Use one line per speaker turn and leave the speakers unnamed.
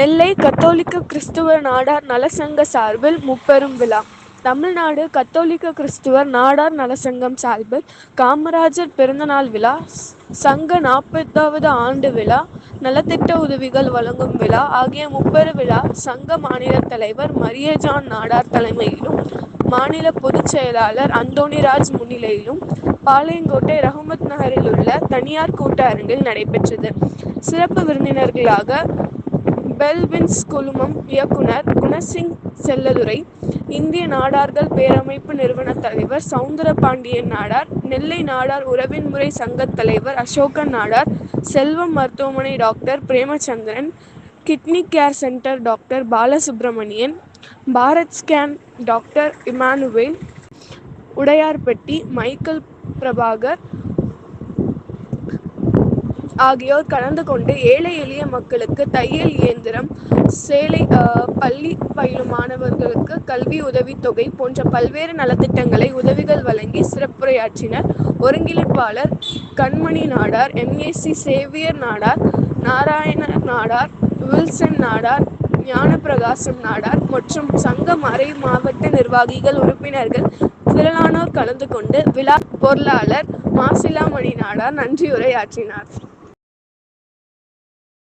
நெல்லை கத்தோலிக்க கிறிஸ்துவ நாடார் நலசங்க சார்பில் முப்பெரும் விழா. தமிழ்நாடு கத்தோலிக்க கிறிஸ்துவர் நாடார் நலசங்கம் சார்பில் காமராஜர் பிறந்தநாள் விழா சங்க நாற்பதாவது ஆண்டு விழா நலத்திட்ட உதவிகள் வழங்கும் விழா ஆகிய முப்பெரு விழா சங்க மாநில தலைவர் மரியஜான் நாடார் தலைமையிலும் மாநில பொதுச் செயலாளர் அந்தோணிராஜ் முன்னிலையிலும் பாளையங்கோட்டை ரஹமத் நகரில் உள்ள தனியார் கூட்ட அரங்கில் நடைபெற்றது. சிறப்பு விருந்தினர்களாக பெல்வின்ஸ் குழுமம் இயக்குனர் குணசிங் செல்லதுரை இந்திய நாடார்கள் பேரமைப்பு நிறுவன தலைவர் சவுந்தரபாண்டியன் நாடார் நெல்லை நாடார் உறவின் முறை சங்கத் தலைவர் அசோகன் நாடார் செல்வம் மருத்துவமனை doctor Premachandran kidney care centre doctor Balasubramanian Bharat scan doctor Emmanuel Udayarpatti Michael Prabhakar ஆகியோர் கலந்து கொண்டு ஏழை எளிய மக்களுக்கு தையல் இயந்திரம் சேலை பள்ளி பயிலும் மாணவர்களுக்கு கல்வி உதவித்தொகை போன்ற பல்வேறு நலத்திட்டங்களை உதவிகள் வழங்கி சிறப்புரையாற்றினர். ஒருங்கிணைப்பாளர் Kanmani Nadar MAC Xavier Nadar Narayana Nadar Wilson Nadar Gnanaprakasam Nadar மற்றும் சங்க மறை மாவட்ட நிர்வாகிகள் உறுப்பினர்கள். திரளானோர் கலந்து கொண்டு விழா பொருளாளர் மாசிலாமணி நாடார் நன்றியுரையாற்றினார்.